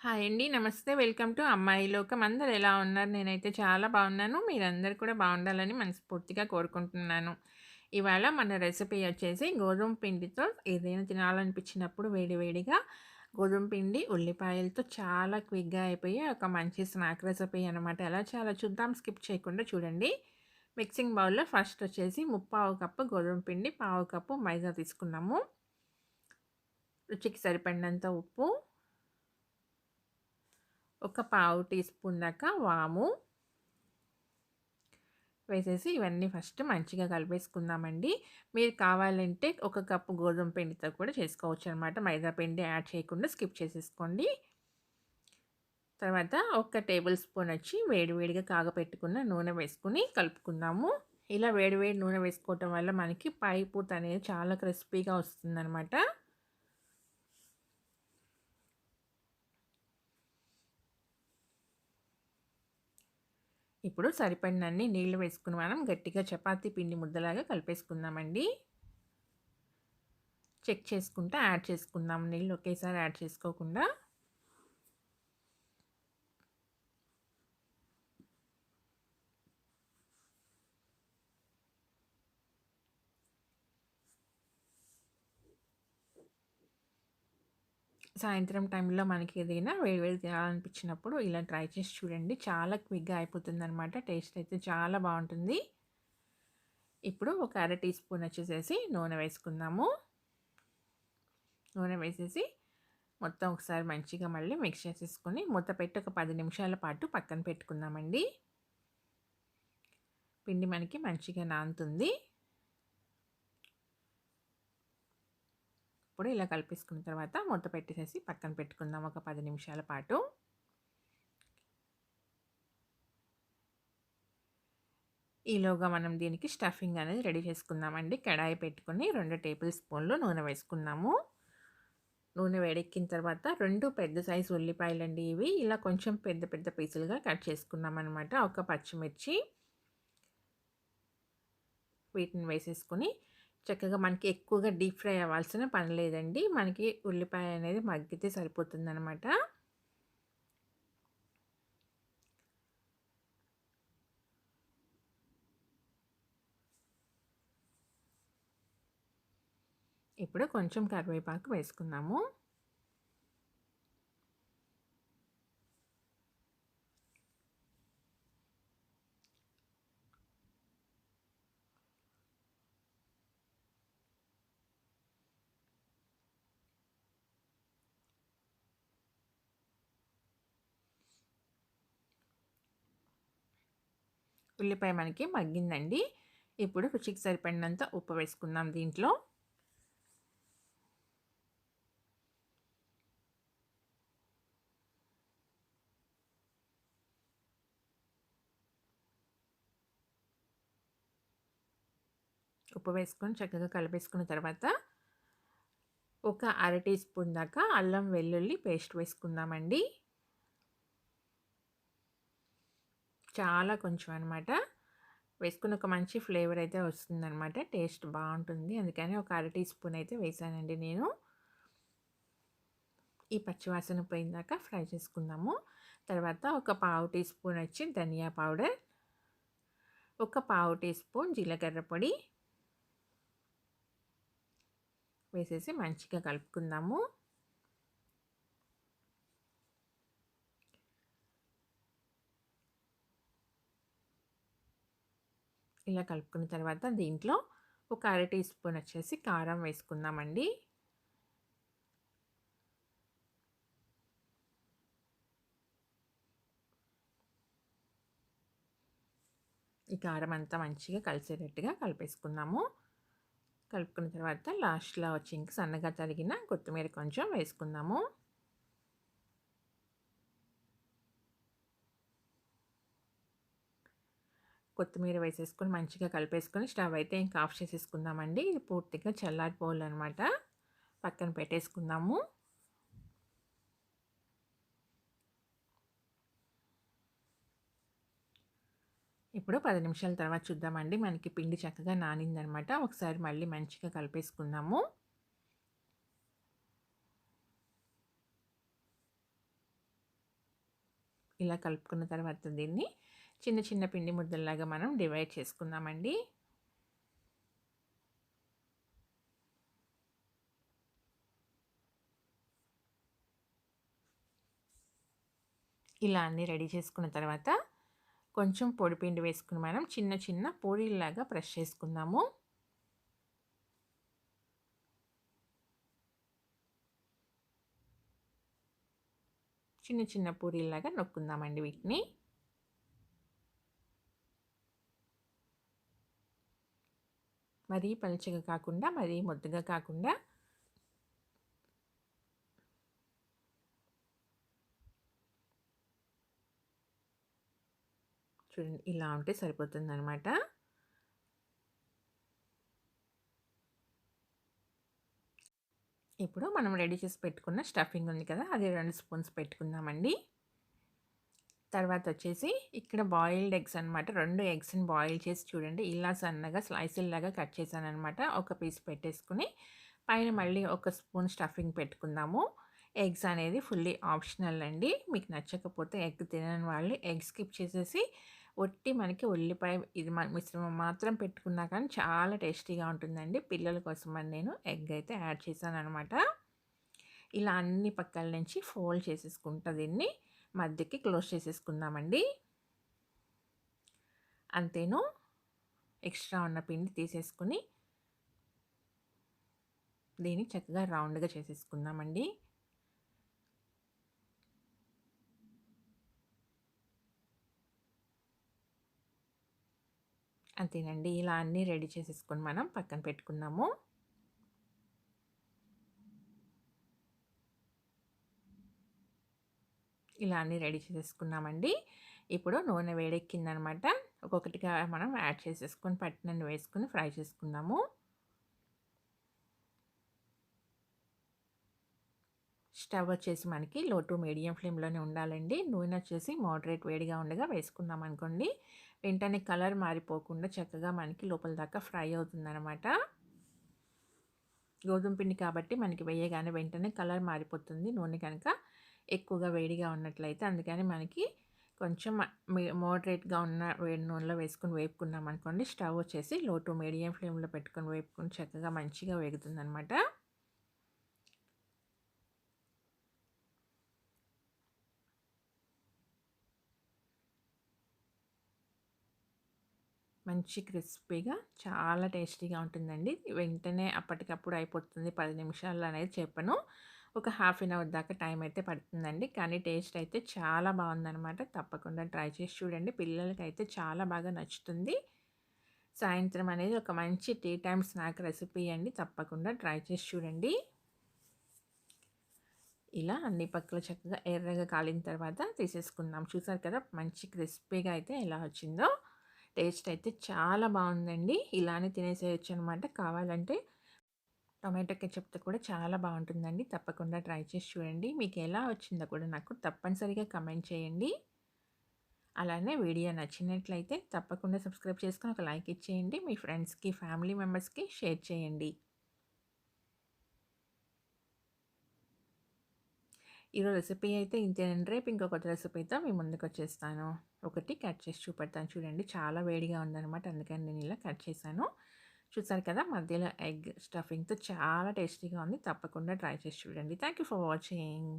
Hi అండి. నమస్తే. Welcome to అమ్మాయి లోకం. అందరు ఎలా ఉన్నారు? నేనైతే చాలా బాగున్నాను. మీరందరూ కూడా బాగుండాలని మనస్ఫూర్తిగా కోరుకుంటున్నాను. ఇవాళ మన రెసిపీ వచ్చేసి గోధుమ పిండితో ఏదైనా తినాలనిపించినప్పుడు వేడివేడిగా గోధుమ పిండి, ఉల్లిపాయలతో చాలా క్విక్‌గా అయిపోయి ఒక మంచి స్నాక్ రెసిపీ అనమాట. ఎలా చాలా చూద్దాం. స్కిప్ చేయకుండా చూడండి. మిక్సింగ్ బౌల్‌లో ఫస్ట్ వచ్చేసి ముప్పావు కప్పు గోధుమ పిండి, పావు కప్పు మైదా తీసుకున్నాము. రుచికి సరిపడినంత ఉప్పు ఒక పావు టీ స్పూన్ దాకా వాము. వేసేసి ఇవన్నీ ఫస్ట్ మంచిగా కలిపేసుకుందామండి. మీరు కావాలంటే ఒక కప్పు గోధుమ పిండితో కూడా చేసుకోవచ్చు అనమాట మైదా పిండి యాడ్ చేయకుండా స్కిప్ చేసేసుకోండి. తర్వాత ఒక టేబుల్ స్పూన్ వచ్చి వేడివేడిగా కాగపెట్టుకున్న నూనె వేసుకుని కలుపుకుందాము. ఇలా వేడివేడి నూనె వేసుకోవటం వల్ల మనకి పై పూత అనేది చాలా క్రిస్పీగా వస్తుందన్నమాట. ఇప్పుడు సరిపడినన్ని నీళ్ళు వేసుకుని మనం గట్టిగా చపాతీ పిండి ముద్దలాగా కలిపేసుకుందామండి. చెక్ చేసుకుంటా యాడ్ చేసుకుందాం. నీళ్ళు ఒకేసారి యాడ్ చేసుకోకుండా సాయంత్రం టైంలో మనకి ఏదైనా వేడి వేడి తినాలనిపించినప్పుడు ఇలా ట్రై చేసి చూడండి. చాలా క్విక్గా అయిపోతుంది అనమాట టేస్ట్ అయితే చాలా బాగుంటుంది. ఇప్పుడు ఒక అర టీ స్పూన్ వచ్చేసేసి నూనె వేసుకుందాము. నూనె వేసేసి మొత్తం ఒకసారి మంచిగా మళ్ళీ మిక్స్ చేసేసుకొని మూత పెట్టి ఒక పది నిమిషాల పాటు పక్కన పెట్టుకుందామండి. పిండి మనకి మంచిగా నానుతుంది. ఇప్పుడు ఇలా కలిపేసుకున్న తర్వాత మూత పెట్టేసేసి పక్కన పెట్టుకుందాం ఒక పది నిమిషాల పాటు. ఈలోగా మనం దీనికి స్టఫింగ్ అనేది రెడీ చేసుకుందామండి. కడాయి పెట్టుకుని రెండు టేబుల్ స్పూన్లు నూనె వేసుకున్నాము నూనె వేడెక్కిన తర్వాత రెండు పెద్ద సైజు ఉల్లిపాయలు అండి ఇవి. ఇలా కొంచెం పెద్ద పెద్ద పీసులుగా కట్ చేసుకున్నాం అనమాట ఒక పచ్చిమిర్చి వీటిని వేసేసుకొని చక్కగా మనకి ఎక్కువగా డీప్ ఫ్రై అవ్వాల్సిన పని లేదండి. మనకి ఉల్లిపాయ అనేది మగ్గితే సరిపోతుంది అనమాట ఇప్పుడు కొంచెం కరివేపాకు వేసుకుందాము. ఉల్లిపాయ మనకి మగ్గిందండి. ఇప్పుడు రుచికి సరిపడినంత ఉప్పు వేసుకుందాం దీంట్లో. ఉప్పు వేసుకొని చక్కగా కలిపేసుకున్న తర్వాత ఒక అర టీ స్పూన్ దాకా అల్లం వెల్లుల్లి పేస్ట్ వేసుకుందామండి. చాలా కొంచెం అనమాట వేసుకుని ఒక మంచి ఫ్లేవర్ అయితే వస్తుందన్నమాట. టేస్ట్ బాగుంటుంది. అందుకని ఒక అర టీ స్పూన్ అయితే వేసానండి నేను. ఈ పచ్చివాసన పోయిందాక ఫ్రై చేసుకుందాము. తర్వాత ఒక పావు టీ స్పూన్ వచ్చి ధనియా పౌడర్ ఒక పావు టీ స్పూన్ జీలకర్ర పొడి వేసేసి మంచిగా కలుపుకుందాము. ఇలా కలుపుకున్న తర్వాత దీంట్లో ఒక అర టీ స్పూన్ వచ్చేసి కారం వేసుకుందామండి. ఈ కారం అంతా మంచిగా కలిసేటట్టుగా కలిపేసుకున్నాము కలుపుకున్న తర్వాత లాస్ట్లో వచ్చి ఇంక సన్నగా తరిగిన కొత్తిమీర కొంచెం వేసుకుందాము. కొత్తిమీర వేసేసుకొని మంచిగా కలిపేసుకొని స్టవ్ అయితే ఇంకా ఆఫ్ చేసేసుకుందామండి. ఇది పూర్తిగా చల్లారిపోవాలన్నమాట. పక్కన పెట్టేసుకుందాము. ఇప్పుడు పది నిమిషాల తర్వాత చూద్దామండి. మనకి పిండి చక్కగా నానిందనమాట ఒకసారి మళ్ళీ మంచిగా కలిపేసుకుందాము. ఇలా కలుపుకున్న తర్వాత దీన్ని చిన్న చిన్న పిండి ముద్దల్లాగా మనం డివైడ్ చేసుకుందామండి. ఇలా అన్నీ రెడీ చేసుకున్న తర్వాత కొంచెం పొడిపిండి వేసుకుని మనం చిన్న చిన్న పూరీలాగా ప్రెస్ చేసుకుందాము. చిన్న చిన్న పూరీలాగా నొక్కుందామండి వీటిని. మరీ పలుచగా కాకుండా మరీ ముద్దగా కాకుండా చూడండి ఇలా ఉంటే సరిపోతుంది అనమాట ఇప్పుడు మనం రెడీ చేసి పెట్టుకున్న స్టఫింగ్ ఉంది కదా అది రెండు స్పూన్స్ పెట్టుకుందామండి. తర్వాత వచ్చేసి ఇక్కడ బాయిల్డ్ ఎగ్స్ అనమాట రెండు ఎగ్స్ని బాయిల్ చేసి చూడండి. ఇలా సన్నగా స్లైసుల్లాగా కట్ చేశాను అనమాట ఒక పీస్ పెట్టేసుకుని పైన మళ్ళీ ఒక స్పూన్ స్టఫింగ్ పెట్టుకుందాము. ఎగ్స్ అనేది ఫుల్లీ ఆప్షనల్ అండి. మీకు నచ్చకపోతే ఎగ్ తినని వాళ్ళు ఎగ్ స్కిప్ చేసేసి ఒట్టి మనకి ఉల్లిపాయ ఇది మిశ్రమం మాత్రం పెట్టుకున్నా కానీ చాలా టేస్టీగా ఉంటుందండి. పిల్లల కోసం అని నేను ఎగ్ అయితే యాడ్ చేశాను అనమాట ఇలా అన్ని పక్కల నుంచి ఫోల్డ్ చేసేసుకుంటా దీన్ని. మధ్యకి క్లోజ్ చేసేసుకుందామండి. అంతేను. ఎక్స్ట్రా ఉన్న పిండి తీసేసుకుని దీన్ని చక్కగా రౌండ్గా చేసేసుకుందామండి. అంతేనండి. ఇలా అన్నీ రెడీ చేసేసుకొని మనం పక్కన పెట్టుకున్నాము. ఇలా అన్నీ రెడీ చేసేసుకున్నామండి. ఇప్పుడు నూనె వేడెక్కిందనమాట. ఒక్కొక్కటిగా మనం యాడ్ చేసేసుకొని పట్టినన్ని వేసుకుని ఫ్రై చేసుకుందాము. స్టవ్ వచ్చేసి మనకి లో టు మీడియం ఫ్లేమ్లోనే ఉండాలండి. నూనె వచ్చేసి మోడరేట్ వేడిగా ఉండగా వేసుకున్నాం అనుకోండి. వెంటనే కలర్ మారిపోకుండా చక్కగా మనకి లోపల దాకా ఫ్రై అవుతుందన్నమాట గోధుమ పిండి కాబట్టి మనకి వేయగానే వెంటనే కలర్ మారిపోతుంది నూనె కనుక. ఎక్కువగా వేడిగా ఉన్నట్లయితే అందుకని మనకి కొంచెం మోడరేట్గా ఉన్న వేడి నూనెలో వేసుకొని వేపుకున్నాం అనుకోండి స్టవ్ వచ్చేసి లో టు మీడియం ఫ్లేమ్లో పెట్టుకొని వేపుకుని చక్కగా మంచిగా వేగుతుంది అనమాట మంచి క్రిస్పీగా చాలా టేస్టీగా ఉంటుందండి. వెంటనే అప్పటికప్పుడు అయిపోతుంది. పది నిమిషాలు అనేది చెప్పను. ఒక హాఫ్ అన్ అవర్ దాకా టైం అయితే పడుతుందండి. కానీ టేస్ట్ అయితే చాలా బాగుందనమాట తప్పకుండా ట్రై చేసి చూడండి. పిల్లలకి అయితే చాలా బాగా నచ్చుతుంది. సాయంత్రం అనేది ఒక మంచి టీ టైమ్ స్నాక్ రెసిపీ అండి. తప్పకుండా ట్రై చేసి చూడండి. ఇలా అన్ని పక్కల చక్కగా ఎర్రగా కాలిన తర్వాత తీసేసుకుందాం. చూసారు కదా మంచి క్రిస్పీగా అయితే ఎలా వచ్చిందో. టేస్ట్ అయితే చాలా బాగుందండి. ఇలానే తినేసేయచ్చు అనమాట కావాలంటే టొమాటో కెచప్తో కూడా చాలా బాగుంటుందండి. తప్పకుండా ట్రై చేసి చూడండి. మీకు ఎలా వచ్చిందో కూడా నాకు తప్పనిసరిగా కమెంట్ చేయండి. అలానే వీడియో నచ్చినట్లయితే తప్పకుండా సబ్స్క్రైబ్ చేసుకొని ఒక లైక్ ఇచ్చేయండి. మీ ఫ్రెండ్స్కి ఫ్యామిలీ మెంబర్స్కి షేర్ చేయండి. ఈరోజు రెసిపీ అయితే ఇంతేనండి. రేపు ఇంకొక రెసిపీతో మీ ముందుకు వచ్చేస్తాను. ఒకటి కట్ చేసి చూపెడతాను. చూడండి చాలా వేడిగా ఉందనమాట అందుకని నేను ఇలా కట్ చేశాను. చూసారు కదా! మధ్యలో ఎగ్ స్టఫింగ్తో చాలా టేస్టీగా ఉంది. తప్పకుండా ట్రై చేసి చూడండి. Thank you for watching.